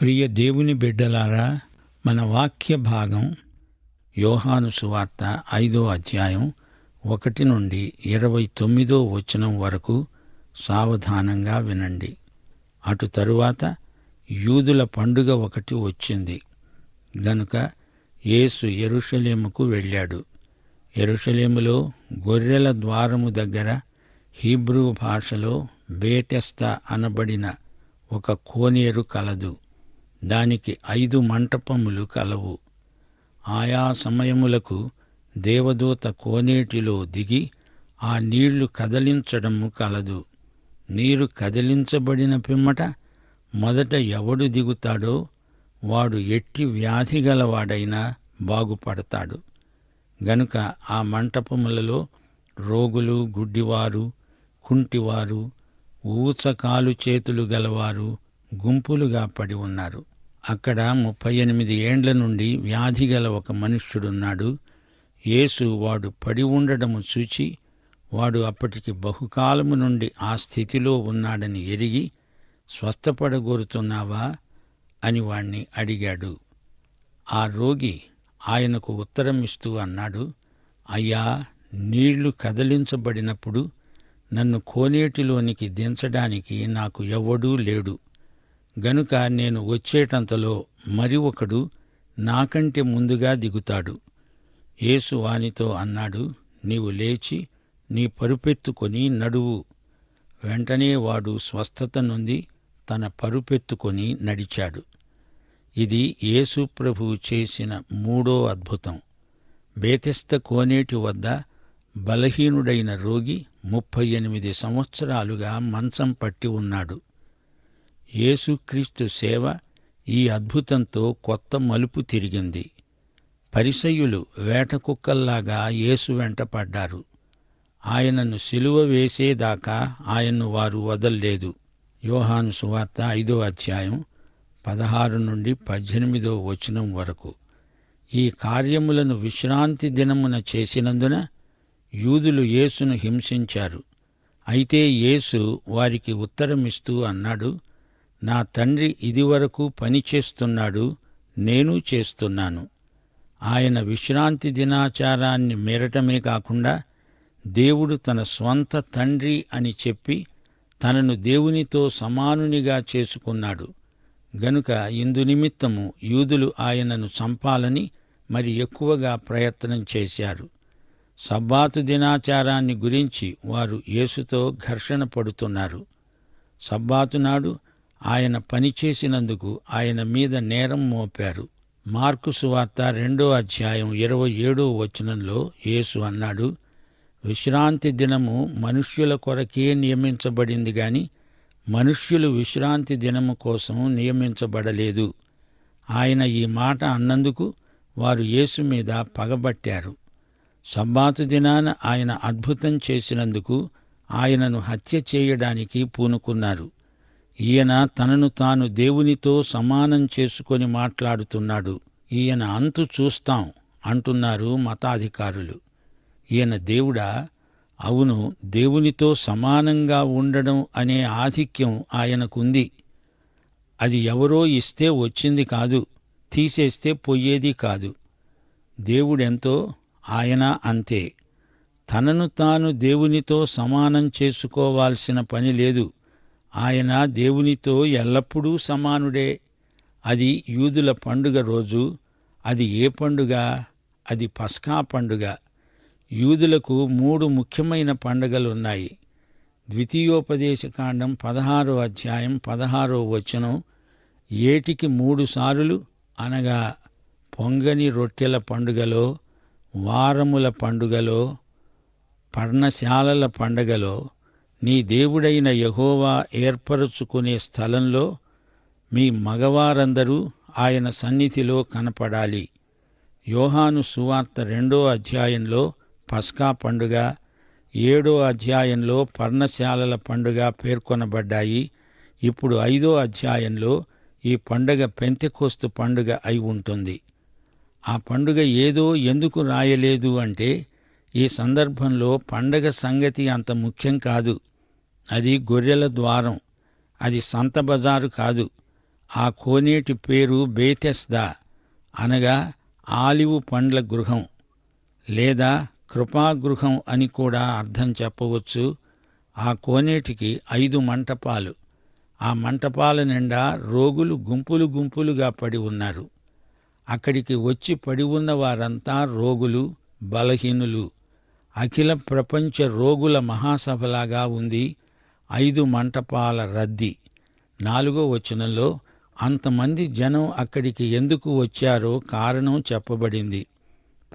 ప్రియ దేవుని బిడ్డలారా మన వాక్య భాగం యోహాను సువార్త ఐదో అధ్యాయం ఒకటి నుండి ఇరవై తొమ్మిదో వచనం వరకు సావధానంగా వినండి. అటు తరువాత యూదుల పండుగ ఒకటి వచ్చింది. గనుక యేసు ఎరుషలేముకు వెళ్ళాడు. ఎరుషలేములో గొర్రెల ద్వారము దగ్గర హీబ్రూ భాషలో బేటెస్త అనబడిన ఒక కోనేరు కలదు. దానికి ఐదు మంటపములు కలవు. ఆయా సమయములకు దేవదూత కోనేటిలో దిగి ఆ నీళ్ళు కదలించడము కలదు. నీరు కదిలించబడిన పిమ్మట మొదట ఎవడు దిగుతాడో వాడు ఎట్టి వ్యాధి గలవాడైనా బాగుపడతాడు. గనుక ఆ మంటపములలో రోగులు గుడ్డివారు కుంటివారు ఊచకాలు చేతులు గలవారు గుంపులుగా పడి ఉన్నారు. అక్కడ ముప్పై ఎనిమిది ఏండ్ల నుండి వ్యాధి గల ఒక మనుష్యుడున్నాడు. యేసు వాడు పడి ఉండడము చూచి వాడు అప్పటికి బహుకాలము నుండి ఆ స్థితిలో ఉన్నాడని ఎరిగి స్వస్థపడగోరుతున్నావా? అని వాణ్ణి అడిగాడు. ఆ రోగి ఆయనకు ఉత్తరం ఇస్తూ అన్నాడు అయ్యా నీళ్ళు కదిలించబడినప్పుడు నన్ను కోనేటిలోనికి దించడానికి నాకు ఎవ్వడూ లేడు. గనుక నేను వచ్చేటంతలో మరి ఒకడు నాకంటే ముందుగా దిగుతాడు. యేసు వానితో అన్నాడు నీవు లేచి నీ పరుపెత్తుకొని నడువు. వెంటనే వాడు స్వస్థత నుండి తన పరుపెత్తుకొని నడిచాడు. ఇది యేసు ప్రభువు చేసిన మూడో అద్భుతం. బేతెస్త కోనేటి వద్ద బలహీనుడైన రోగి ముప్పై ఎనిమిది సంవత్సరాలుగా మంచం పట్టి ఉన్నాడు. యేసుక్రీస్తు సేవ ఈ అద్భుతంతో కొత్త మలుపు తిరిగింది. పరిసయులు వేటకుక్కల్లాగా యేసు వెంట పడ్డారు. ఆయనను సిలువ వేసేదాకా ఆయన్ను వారు వదల్లేదు. యోహాను సువార్త ఐదో అధ్యాయం పదహారు నుండి పద్దెనిమిదో వచనం వరకు. ఈ కార్యములను విశ్రాంతి దినమున చేసినందున యూదులు యేసును హింసించారు. అయితే యేసు వారికి ఉత్తరమిస్తూ అన్నాడు నా తండ్రి ఇదివరకు పని చేస్తున్నాడు నేను చేస్తున్నాను. ఆయన విశ్రాంతి దినాచారాన్ని మేరటమే కాకుండా దేవుడు తన స్వంత తండ్రి అని చెప్పి తనను దేవునితో సమానునిగా చేసుకున్నాడు. గనుక ఇందు నిమిత్తము యూదులు ఆయనను చంపాలని మరి ఎక్కువగా ప్రయత్నం చేశారు. సబ్బాతు దినాచారాన్ని గురించి వారు యేసుతో ఘర్షణ పడుతున్నారు. సబ్బాతు నాడు ఆయన పనిచేసినందుకు ఆయన మీద నేరం మోపారు. మార్కు సువార్త రెండో అధ్యాయం ఇరవై ఏడో వచనంలో యేసు అన్నాడు విశ్రాంతి దినము మనుష్యుల కొరకే నియమించబడింది గాని మనుష్యులు విశ్రాంతి దినము కోసం నియమించబడలేదు. ఆయన ఈ మాట అన్నందుకు వారు యేసు మీద పగబట్టారు. సబ్బాతు దినాన ఆయన అద్భుతం చేసినందుకు ఆయనను హత్య చేయడానికి పూనుకున్నారు. ఈయన తనను తాను దేవునితో సమానం చేసుకొని మాట్లాడుతున్నాడు. ఈయన అంతు చూస్తాం అంటున్నారు మతాధికారులు. ఈయన దేవుడా అవును దేవునితో సమానంగా ఉండడం అనే ఆధిక్యం ఆయనకుంది. అది ఎవరో ఇస్తే వచ్చింది కాదు తీసేస్తే పోయేది కాదు. దేవుడెంతో? ఆయన అంతే. తనను తాను దేవునితో సమానం చేసుకోవాల్సిన పని లేదు. ఆయన దేవునితో ఎల్లప్పుడూ సమానుడే. అది యూదుల పండుగ రోజు. అది ఏ పండుగ? అది పస్కా పండుగ. యూదులకు మూడు ముఖ్యమైన పండుగలున్నాయి. ద్వితీయోపదేశకాండం పదహారో అధ్యాయం పదహారో వచనం. ఏటికి మూడు సార్లు? అనగా పొంగని రొట్టెల పండుగలో వారముల పండుగలో పర్ణశాలల పండగలో నీ దేవుడైన యహోవా ఏర్పరుచుకునే స్థలంలో మీ మగవారందరూ ఆయన సన్నిధిలో కనపడాలి. యోహాను సువార్త రెండో అధ్యాయంలో పస్కా పండుగ ఏడో అధ్యాయంలో పర్ణశాలల పండుగ పేర్కొనబడ్డాయి. ఇప్పుడు ఐదో అధ్యాయంలో ఈ పండుగ పెంతెకోస్తు పండుగ అయి ఉంటుంది. ఆ పండుగ ఏదో ఎందుకు రాయలేదు అంటే ఈ సందర్భంలో పండగ సంగతి అంత ముఖ్యం కాదు. అది గొర్రెల ద్వారం. అది సంత బజారు కాదు. ఆ కోనేటి పేరు బేతెస్దా అనగా ఆలివు పండ్ల గృహం లేదా కృపాగృహం అని కూడా అర్థం చెప్పవచ్చు. ఆ కోనేటికి ఐదు మంటపాలు. ఆ మంటపాల నిండా రోగులు గుంపులు గుంపులుగా పడి ఉన్నారు. అక్కడికి వచ్చి పడి ఉన్న వారంతా రోగులు బలహీనులు. అఖిల ప్రపంచ రోగుల మహాసభలాగా ఉంది ఐదు మంటపాల రద్దీ. నాలుగో వచనంలో అంతమంది జనం అక్కడికి ఎందుకు వచ్చారో కారణం చెప్పబడింది.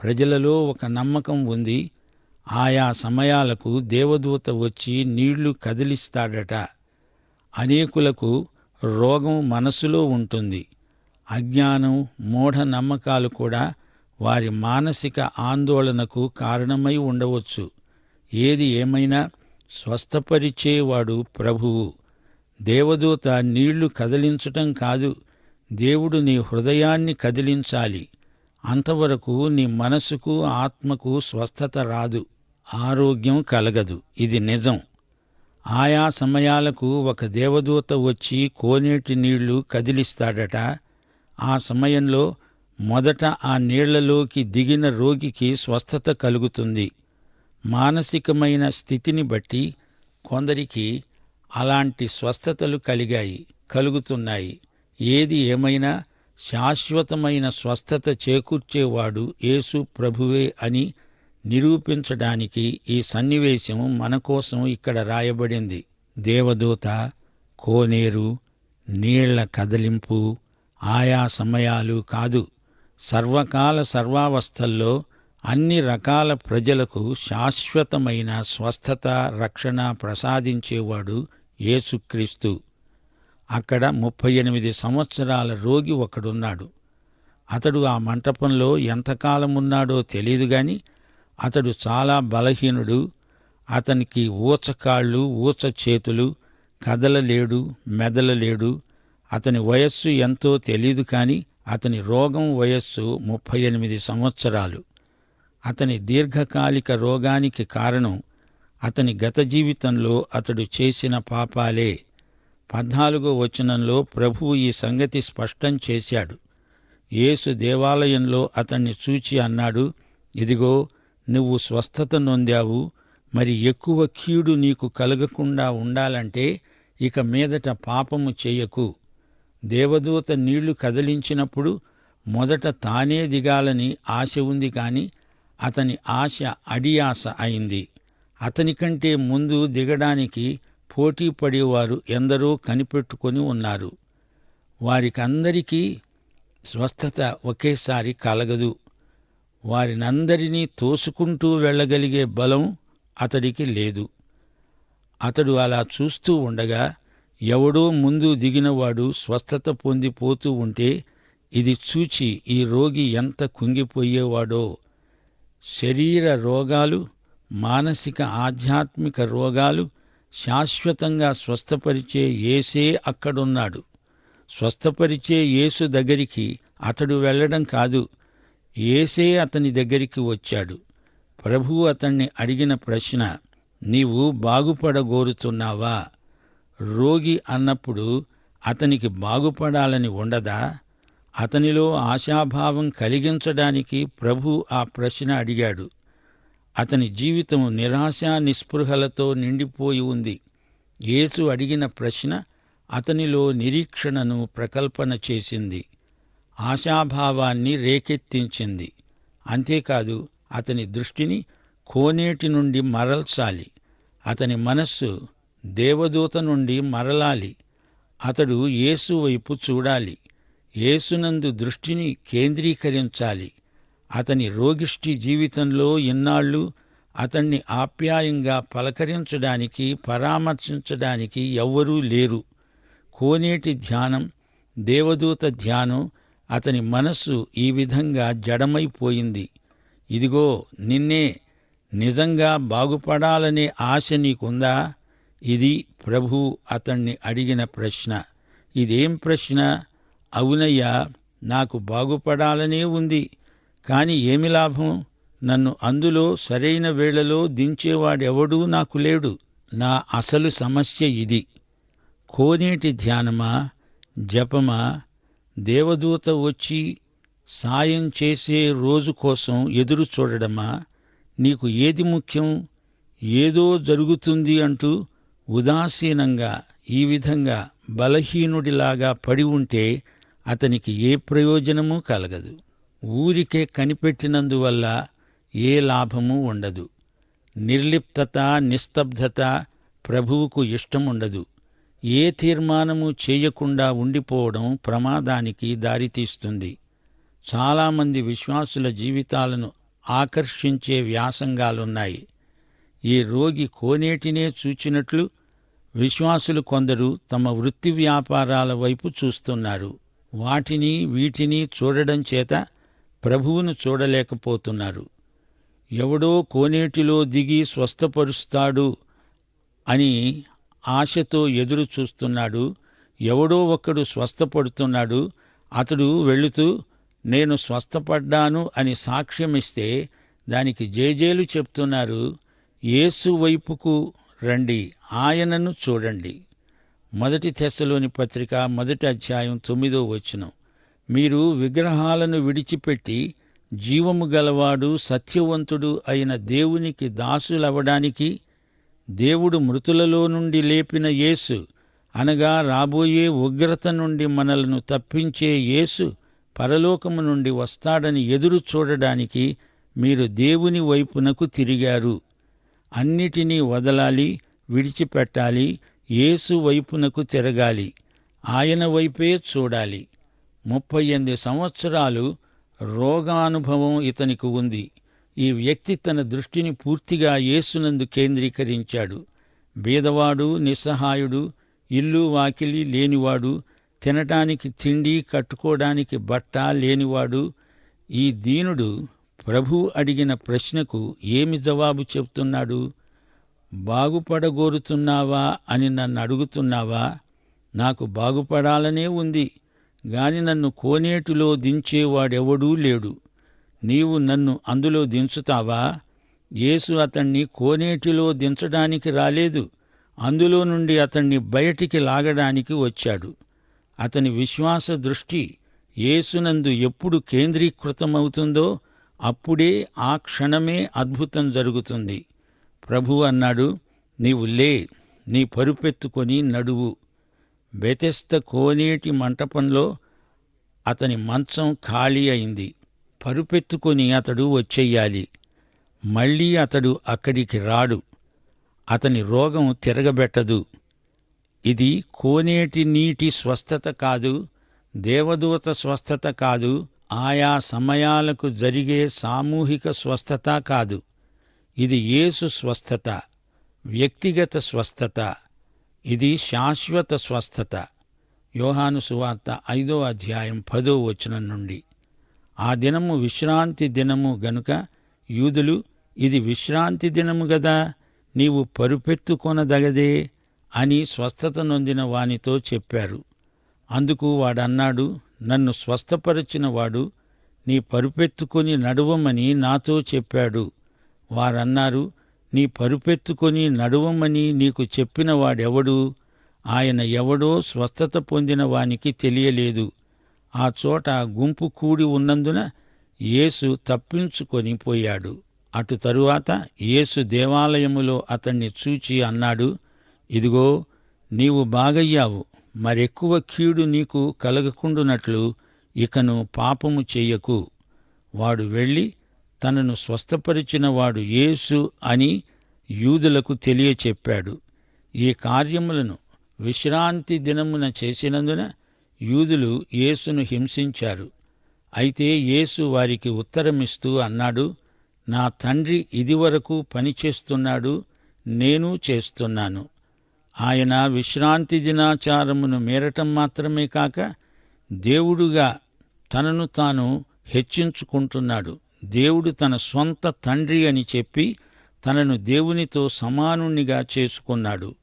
ప్రజలలో ఒక నమ్మకం ఉంది. ఆయా సమయాలకు దేవదూత వచ్చి నీళ్ళు కదిలిస్తాడట. అనేకులకు రోగం మనసులో ఉంటుంది. అజ్ఞానం మూఢ నమ్మకాలు కూడా వారి మానసిక ఆందోళనకు కారణమై ఉండవచ్చు. ఏది ఏమైనా స్వస్థపరిచేవాడు ప్రభువు. దేవదూత నీళ్ళు కదిలించటం కాదు దేవుడు నీ హృదయాన్ని కదిలించాలి. అంతవరకు నీ మనసుకు ఆత్మకు స్వస్థత రాదు ఆరోగ్యం కలగదు. ఇది నిజం. ఆయా సమయాలకు ఒక దేవదూత వచ్చి కోనేటి నీళ్ళు కదిలిస్తాడట. ఆ సమయంలో మొదట ఆ నీళ్ళలోకి దిగిన రోగికి స్వస్థత కలుగుతుంది. మానసికమైన స్థితిని బట్టి కొందరికి అలాంటి స్వస్థతలు కలిగాయి కలుగుతున్నాయి. ఏది ఏమైనా శాశ్వతమైన స్వస్థత చేకూర్చేవాడు యేసు ప్రభువే అని నిరూపించడానికి ఈ సన్నివేశం మన కోసం ఇక్కడ రాయబడింది. దేవదూత కోనేరు నీళ్ళ కదలింపు ఆయా సమయాలు కాదు. సర్వకాల సర్వావస్థల్లో అన్ని రకాల ప్రజలకు శాశ్వతమైన స్వస్థత రక్షణ ప్రసాదించేవాడు యేసుక్రీస్తు. అక్కడ ముప్పై ఎనిమిది సంవత్సరాల రోగి ఒకడున్నాడు. అతడు ఆ మంటపంలో ఎంతకాలం ఉన్నాడో తెలియదు గాని అతడు చాలా బలహీనుడు. అతనికి ఊచకాళ్ళు ఊచ చేతులు కదలలేడు మెదలలేడు. అతని వయస్సు ఎంతో తెలియదు కానీ అతని రోగం వయస్సు ముప్పై ఎనిమిది సంవత్సరాలు. అతని దీర్ఘకాలిక రోగానికి కారణం అతని గత జీవితంలో అతడు చేసిన పాపాలే. పద్నాలుగో వచనంలో ప్రభువు ఈ సంగతి స్పష్టం చేశాడు. యేసు దేవాలయంలో అతన్ని చూచి అన్నాడు ఇదిగో నువ్వు స్వస్థత నొందావు మరి ఎక్కువ కీడు నీకు కలగకుండా ఉండాలంటే ఇక మీదట పాపము చేయకు. దేవదూత నీళ్ళు కదిలించినప్పుడు మొదట తానే దిగాలని ఆశ ఉంది కాని అతని ఆశ అడియాస అయింది. అతని కంటే ముందు దిగడానికి పోటీ పడేవారు ఎందరో కనిపెట్టుకొని ఉన్నారు. వారికందరికీ స్వస్థత ఒకేసారి కలగదు. వారినందరినీ తోసుకుంటూ వెళ్ళగలిగే బలం అతడికి లేదు. అతడు అలా చూస్తూ ఉండగా ఎవడో ముందు దిగినవాడు స్వస్థత పొంది పోతూ ఉంటే ఇది చూచి ఈ రోగి ఎంత కుంగిపోయేవాడో. శరీర రోగాలు మానసిక ఆధ్యాత్మిక రోగాలు శాశ్వతంగా స్వస్థపరిచే ఏసే అక్కడున్నాడు. స్వస్థపరిచే యేసు దగ్గరికి అతడు వెళ్ళడం కాదు ఏసే అతని దగ్గరికి వచ్చాడు. ప్రభువు అతన్ని అడిగిన ప్రశ్న నీవు బాగుపడగోరుతున్నావా? రోగి అన్నప్పుడు అతనికి బాగుపడాలని ఉండదా? అతనిలో ఆశాభావం కలిగించడానికి ప్రభు ఆ ప్రశ్న అడిగాడు. అతని జీవితం నిరాశ నిస్పృహలతో నిండిపోయి ఉంది. యేసు అడిగిన ప్రశ్న అతనిలో నిరీక్షణను ప్రకల్పన చేసింది. ఆశాభావాన్ని రేకెత్తించింది. అంతేకాదు అతని దృష్టిని కోనేటి నుండి మరల్చాలి. అతని మనస్సు దేవదూత నుండి మరలాలి. అతడు యేసు వైపు చూడాలి. యేసునందు దృష్టిని కేంద్రీకరించాలి. అతని రోగిష్టి జీవితంలో ఇన్నాళ్ళు అతన్ని ఆప్యాయంగా పలకరించడానికి పరామర్శించడానికి ఎవ్వరూ లేరు. కోనేటి ధ్యానం దేవదూత ధ్యానం అతని మనస్సు ఈ విధంగా జడమైపోయింది. ఇదిగో నిన్నే నిజంగా బాగుపడాలనే ఆశ నీకుందా? ఇది ప్రభు అతన్ని అడిగిన ప్రశ్న. ఇదేం ప్రశ్న? అవునయ్యా నాకు బాగుపడాలనే ఉంది. కాని ఏమి లాభం? నన్ను అందులో సరైన వేళలో దించేవాడెవడూ నాకు లేడు. నా అసలు సమస్య ఇది. కోనేటి ధ్యానమా? జపమా? దేవదూత వచ్చి సాయం చేసే రోజు కోసం ఎదురు చూడడమా? నీకు ఏది ముఖ్యం? ఏదో జరుగుతుంది అంటూ ఉదాసీనంగా ఈ విధంగా బలహీనుడిలాగా పడి ఉంటే అతనికి ఏ ప్రయోజనమూ కలగదు. ఊరికే కనిపెట్టినందువల్ల ఏ లాభమూ ఉండదు. నిర్లిప్తత నిస్తబ్దత ప్రభువుకు ఇష్టముండదు. ఏ తీర్మానము చేయకుండా ఉండిపోవడం ప్రమాదానికి దారితీస్తుంది. చాలామంది విశ్వాసుల జీవితాలను ఆకర్షించే వ్యాసంగాలున్నాయి. ఈ రోగి కోనేటినే చూచినట్లు విశ్వాసులు కొందరు తమ వృత్తి వ్యాపారాల వైపు చూస్తున్నారు. వాటిని వీటిని చూడడం చేత ప్రభువును చూడలేకపోతున్నారు. ఎవడో కోనేటిలో దిగి స్వస్థపరుస్తాడు అని ఆశతో ఎదురు చూస్తున్నాడు. ఎవడో ఒక్కడు స్వస్థపడుతున్నాడు. అతడు వెళుతూ నేను స్వస్థపడ్డాను అని సాక్ష్యమిస్తే దానికి జేజేలు చెప్తున్నారు. యేసు వైపుకు రండి ఆయనను చూడండి. మొదటి తెశలోని పత్రిక మొదటి అధ్యాయం తొమ్మిదో వచనం. మీరు విగ్రహాలను విడిచిపెట్టి జీవము గలవాడు సత్యవంతుడు అయిన దేవునికి దాసులవడానికి దేవుడు మృతులలో నుండి లేపిన యేసు అనగా రాబోయే ఉగ్రత నుండి మనలను తప్పించే యేసు పరలోకము నుండి వస్తాడని ఎదురు చూడడానికి మీరు దేవుని వైపునకు తిరిగారు. అన్నిటినీ వదలాలి విడిచిపెట్టాలి యేసు వైపునకు తిరగాలి ఆయన వైపే చూడాలి. ముప్పై ఎనిమిది సంవత్సరాలు రోగానుభవం ఇతనికి ఉంది. ఈ వ్యక్తి తన దృష్టిని పూర్తిగా యేసునందు కేంద్రీకరించాడు. బీదవాడు నిస్సహాయుడు ఇల్లు వాకిలి లేనివాడు తినటానికి తిండి కట్టుకోవడానికి బట్ట లేనివాడు ఈ దీనుడు ప్రభు అడిగిన ప్రశ్నకు ఏమి జవాబు చెప్తున్నాడు? బాగుపడగోరుతున్నావా అని నన్ను అడుగుతున్నావా? నాకు బాగుపడాలనే ఉంది గాని నన్ను కోనేటిలో దించేవాడెవడూ లేడు. నీవు నన్ను అందులో దించుతావా? యేసు అతణ్ణి కోనేటిలో దించడానికి రాలేదు అందులో నుండి అతణ్ణి బయటికి లాగడానికి వచ్చాడు. అతని విశ్వాస దృష్టి యేసునందు ఎప్పుడు కేంద్రీకృతమవుతుందో అప్పుడే ఆ క్షణమే అద్భుతం జరుగుతుంది. ప్రభు అన్నాడు నీవు లే నీ పరుపెత్తుకొని నడువు. బెతెస్త కోనేటి మంటపంలో అతని మంచం ఖాళీ అయింది. పరుపెత్తుకొని అతడు వచ్చేయాలి మళ్ళీ అతడు అక్కడికి రాడు. అతని రోగం తిరగబెట్టదు. ఇది కోనేటి నీటి స్వస్థత కాదు దేవదూత స్వస్థత కాదు ఆయా సమయాలకు జరిగే సామూహిక స్వస్థత కాదు. ఇది యేసు స్వస్థత వ్యక్తిగత స్వస్థత ఇది శాశ్వత స్వస్థత. యోహాను సువార్త ఐదో అధ్యాయం పదో వచనం నుండి. ఆ దినము విశ్రాంతి దినము గనుక యూదులు ఇది విశ్రాంతి దినము గదా నీవు పరుపెత్తుకొనదగదే అని స్వస్థత నొందిన వానితో చెప్పారు. అందుకు వాడన్నాడు నన్ను స్వస్థపరిచినవాడు నీ పరుపెత్తుకొని నడువమని నాతో చెప్పాడు. వారన్నారు నీ పరుపెత్తుకొని నడువమని నీకు చెప్పిన వాడెవడు ఆయన ఎవడో స్వస్థత పొందిన వానికి తెలియలేదు. ఆ చోట గుంపు కూడి ఉన్నందున యేసు తప్పించుకొని పోయాడు. అటు తరువాత యేసు దేవాలయములో అతణ్ణి చూచి అన్నాడు ఇదిగో నీవు బాగయ్యావు. మరెక్కువ కీడు నీకు కలగకుండునట్లు ఇకను పాపము చెయ్యకు. వాడు వెళ్ళి తనను స్వస్థపరిచిన వాడు యేసు అని యూదులకు తెలియచెప్పాడు. ఈ కార్యములను విశ్రాంతి దినమున చేసినందున యూదులు యేసును హింసించారు. అయితే యేసు వారికి ఉత్తరమిస్తూ అన్నాడు నా తండ్రి ఇదివరకు పనిచేస్తున్నాడు నేను చేస్తున్నాను. ఆయన విశ్రాంతి దినాచారమును మేరటం మాత్రమే కాక దేవుడుగా తనను తాను హెచ్చించుకుంటున్నాడు. దేవుడు తన స్వంత తండ్రి అని చెప్పి తనను దేవునితో సమానుణ్ణిగా చేసుకున్నాడు.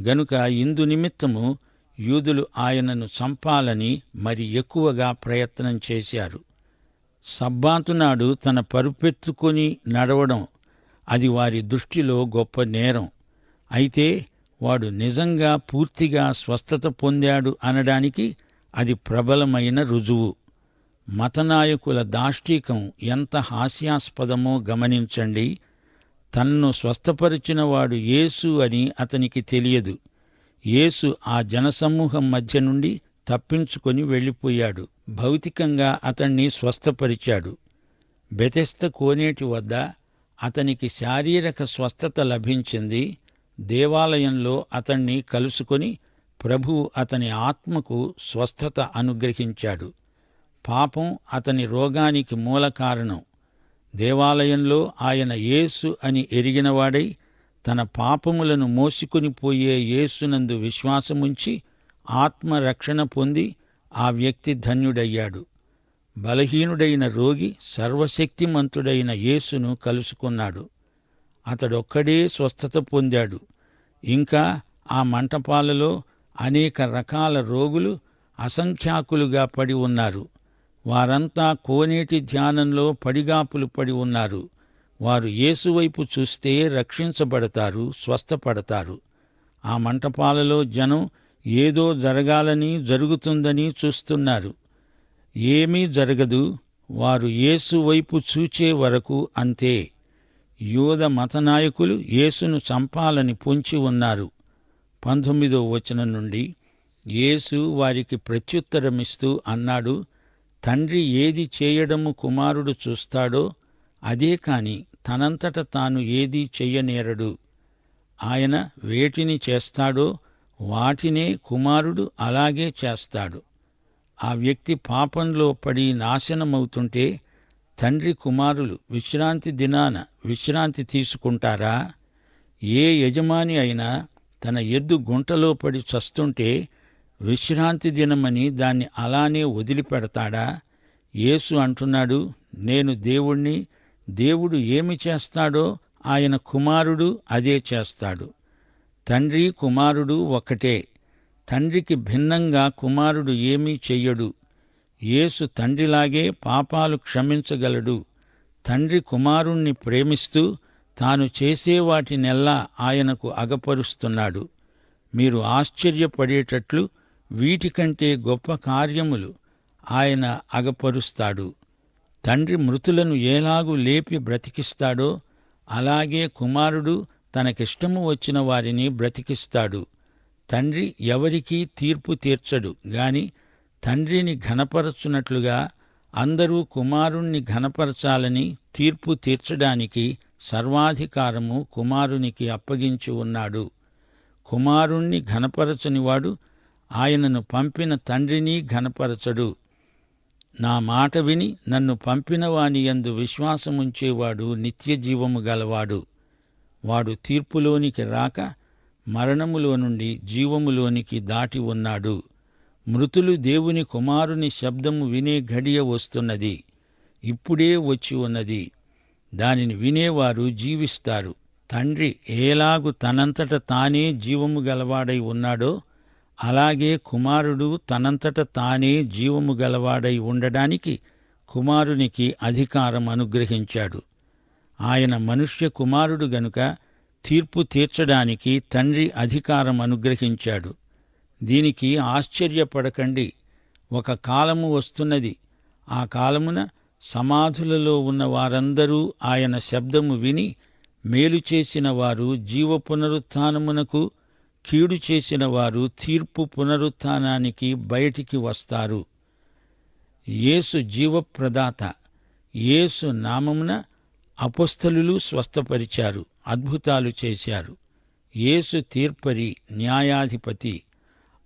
గనుక ఇందు నిమిత్తము యూదులు ఆయనను చంపాలని మరి ఎక్కువగా ప్రయత్నం చేశారు. సబ్బాతునాడు తన పరుపెత్తుకొని నడవడం అది వారి దృష్టిలో గొప్ప నేరం. అయితే వాడు నిజంగా పూర్తిగా స్వస్థత పొందాడు అనడానికి అది ప్రబలమైన రుజువు. మతనాయకుల దాష్టీకం ఎంత హాస్యాస్పదమో గమనించండి. తన్ను స్వస్థపరిచినవాడు యేసు అని అతనికి తెలియదు. యేసు ఆ జనసమూహం మధ్య నుండి తప్పించుకొని వెళ్ళిపోయాడు. భౌతికంగా అతణ్ణి స్వస్థపరిచాడు. బెతెస్త కోనేటి వద్ద అతనికి శారీరక స్వస్థత లభించింది. దేవాలయంలో అతణ్ణి కలుసుకొని ప్రభువు అతని ఆత్మకు స్వస్థత అనుగ్రహించాడు. పాపం అతని రోగానికి మూల కారణం. దేవాలయంలో ఆయన యేసు అని ఎరిగినవాడై తన పాపములను మోసుకుని పోయే యేసునందు విశ్వాసముంచి ఆత్మరక్షణ పొంది ఆ వ్యక్తి ధన్యుడయ్యాడు. బలహీనుడైన రోగి సర్వశక్తిమంతుడైన యేసును కలుసుకున్నాడు. అతడొక్కడే స్వస్థత పొందాడు. ఇంకా ఆ మంటపాలలో అనేక రకాల రోగులు అసంఖ్యాకులుగా పడి ఉన్నారు. వారంతా కోనేటి ధ్యానంలో పడిగాపులు పడి ఉన్నారు. వారు యేసువైపు చూస్తే రక్షించబడతారు స్వస్థపడతారు. ఆ మంటపాలలో జనం ఏదో జరగాలని జరుగుతుందని చూస్తున్నారు. ఏమీ జరగదు వారు యేసు వైపు చూచే వరకు అంతే. యూద మతనాయకులు యేసును చంపాలని పొంచి ఉన్నారు. పంతొమ్మిదో వచనం నుండి యేసు వారికి ప్రత్యుత్తరమిస్తూ అన్నాడు తండ్రి ఏది చేయడము కుమారుడు చూస్తాడో అదే కాని తనంతట తాను ఏదీ చెయ్యనేరడు. ఆయన వేటిని చేస్తాడో వాటినే కుమారుడు అలాగే చేస్తాడు. ఆ వ్యక్తి పాపంలో పడి నాశనమవుతుంటే తండ్రి కుమారులు విశ్రాంతి దినాన విశ్రాంతి తీసుకుంటారా? ఏ యజమాని అయినా తన ఎద్దు గుంటలో పడి చస్తుంటే విశ్రాంతి దినమని దాన్ని అలానే వదిలిపెడతాడా? యేసు అంటున్నాడు నేను దేవుణ్ణి దేవుడు ఏమి చేస్తాడో ఆయన కుమారుడు అదే చేస్తాడు. తండ్రి కుమారుడు ఒకటే తండ్రికి భిన్నంగా కుమారుడు ఏమీ చెయ్యడు. యేసు తండ్రిలాగే పాపాలు క్షమించగలడు. తండ్రి కుమారుణ్ణి ప్రేమిస్తూ తాను చేసే వాటినెల్లా ఆయనకు అగపరుస్తున్నాడు. మీరు ఆశ్చర్యపడేటట్లు వీటికంటే గొప్ప కార్యములు ఆయన అగపరుస్తాడు. తండ్రి మృతులను ఏలాగు లేపి బ్రతికిస్తాడో అలాగే కుమారుడు తనకిష్టము వచ్చిన వారిని బ్రతికిస్తాడు. తండ్రి ఎవరికీ తీర్పు తీర్చడు గాని తండ్రిని ఘనపరచునట్లుగా అందరూ కుమారుణ్ణి ఘనపరచాలని తీర్పు తీర్చడానికి సర్వాధికారము కుమారునికి అప్పగించి ఉన్నాడు. కుమారుణ్ణి ఘనపరచనివాడు ఆయనను పంపిన తండ్రిని ఘనపరచడు. నా మాట విని నన్ను పంపిన వాని యందు విశ్వాసముంచేవాడు నిత్యజీవము గలవాడు. వాడు తీర్పులోనికి రాక మరణములో నుండి జీవములోనికి దాటి ఉన్నాడు. మృతులు దేవుని కుమారుని శబ్దము వినే ఘడియ వస్తున్నది. ఇప్పుడే వచ్చి ఉన్నది. దానిని వినేవారు జీవిస్తారు. తండ్రి ఏలాగు తనంతట తానే జీవము గలవాడై ఉన్నాడో అలాగే కుమారుడు తనంతట తానే జీవము గలవాడై ఉండడానికి కుమారునికి అధికారం అనుగ్రహించాడు. ఆయన మనుష్య కుమారుడు గనుక తీర్పు తీర్చడానికి తండ్రి అధికారం అనుగ్రహించాడు. దీనికి ఆశ్చర్యపడకండి. ఒక కాలము వస్తున్నది. ఆ కాలమున సమాధులలో ఉన్న వారందరూ ఆయన శబ్దము విని మేలు చేసిన వారు జీవ పునరుత్నమునకు కీడు చేసిన వారు తీర్పు పునరుత్థానానికి బయటికి వస్తారు. యేసు జీవప్రదాత. యేసు నామమున అపస్థలులు స్వస్థపరిచారు అద్భుతాలు చేశారు. యేసు తీర్పరి న్యాయాధిపతి.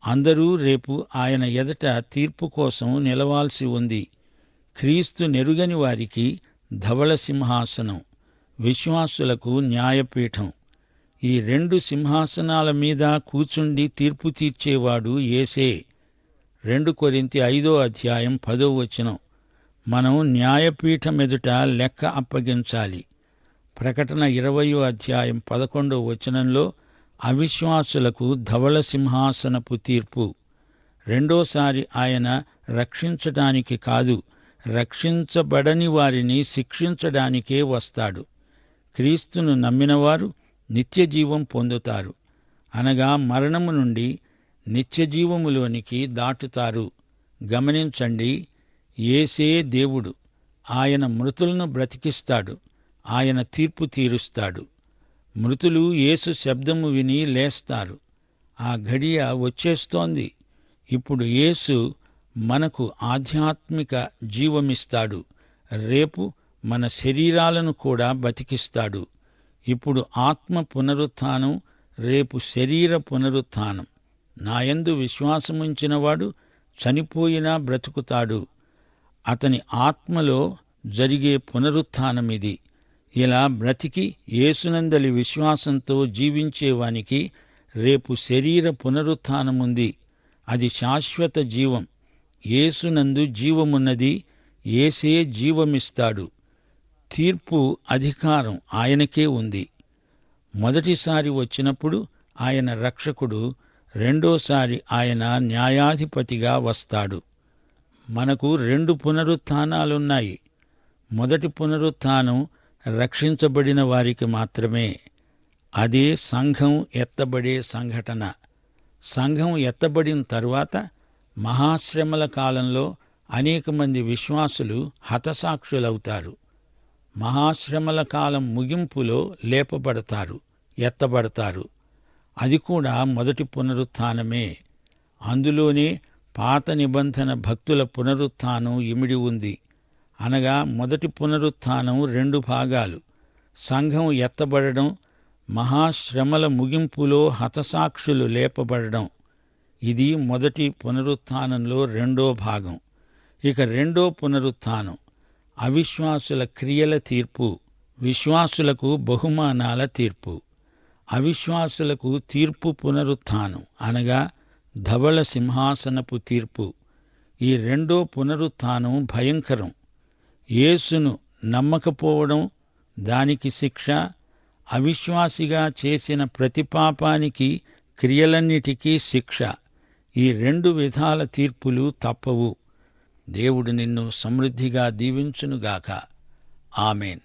అందరూ రేపు ఆయన ఎదట తీర్పు కోసం నిలవాల్సి ఉంది. క్రీస్తు నెరుగని వారికి ధవళ సింహాసనం విశ్వాసులకు న్యాయపీఠం. ఈ రెండు సింహాసనాల మీద కూచుండి తీర్పు తీర్చేవాడు ఏసే రెండు కొరింతి ఐదో అధ్యాయం పదో వచనం. మనం న్యాయపీఠం ఎదుట లెక్క అప్పగించాలి. ప్రకటన ఇరవయో అధ్యాయం పదకొండో వచనంలో అవిశ్వాసులకు ధవళ సింహాసనపు తీర్పు. రెండోసారి ఆయన రక్షించడానికి కాదు రక్షించబడని వారిని శిక్షించడానికే వస్తాడు. క్రీస్తును నమ్మినవారు నిత్యజీవం పొందుతారు. అనగా మరణము నుండి నిత్యజీవములోనికి దాటుతారు. గమనించండి ఏసే దేవుడు. ఆయన మృతులను బ్రతికిస్తాడు. ఆయన తీర్పు తీరుస్తాడు. మృతులు యేసు శబ్దము విని లేస్తారు. ఆ ఘడియ వచ్చేస్తోంది. ఇప్పుడు యేసు మనకు ఆధ్యాత్మిక జీవమిస్తాడు. రేపు మన శరీరాలను కూడా బతికిస్తాడు. ఇప్పుడు ఆత్మ పునరుత్థానం రేపు శరీర పునరుత్థానం. నాయందు విశ్వాసముంచినవాడు చనిపోయినా బ్రతుకుతాడు. అతని ఆత్మలో జరిగే పునరుత్థానమిది. ఇలా బ్రతికి యేసునందలి విశ్వాసంతో జీవించేవానికి రేపు శరీర పునరుత్థానముంది అది శాశ్వత జీవం. ఏసునందు జీవమున్నది ఏసే జీవమిస్తాడు. తీర్పు అధికారం ఆయనకే ఉంది. మొదటిసారి వచ్చినప్పుడు ఆయన రక్షకుడు రెండోసారి ఆయన న్యాయాధిపతిగా వస్తాడు. మనకు రెండు పునరుత్థానాలున్నాయి. మొదటి పునరుత్నం రక్షించబడిన వారికి మాత్రమే అదే సంఘం ఎత్తబడే సంఘటన. సంఘం ఎత్తబడిన తరువాత మహాశ్రమల కాలంలో అనేక మంది విశ్వాసులు హతసాక్షులవుతారు. మహాశ్రమల కాలం ముగింపులో లేపబడతారు ఎత్తబడతారు. అది కూడా మొదటి పునరుత్థానమే. అందులోనే పాత నిబంధన భక్తుల పునరుత్థానం ఇమిడి ఉంది. అనగా మొదటి పునరుత్థానం రెండు భాగాలు. సంఘం ఎత్తబడడం మహాశ్రమల ముగింపులో హతసాక్షులు లేపబడడం. ఇది మొదటి పునరుత్థానంలో రెండో భాగం. ఇక రెండో పునరుత్థానం అవిశ్వాసుల క్రియల తీర్పు విశ్వాసులకు బహుమానాల తీర్పు. అవిశ్వాసులకు తీర్పు పునరుత్థానం అనగా ధవళ సింహాసనపు తీర్పు. ఈ రెండో పునరుత్థానం భయంకరం. యేసును నమ్మకపోవడం దానికి శిక్ష అవిశ్వాసిగా చేసిన ప్రతిపాపానికి క్రియలన్నిటికీ శిక్ష. ఈ రెండు విధాల తీర్పులు తప్పవు. దేవుడు నిన్ను సమృద్ధిగా దీవించునుగాక. ఆమెన్.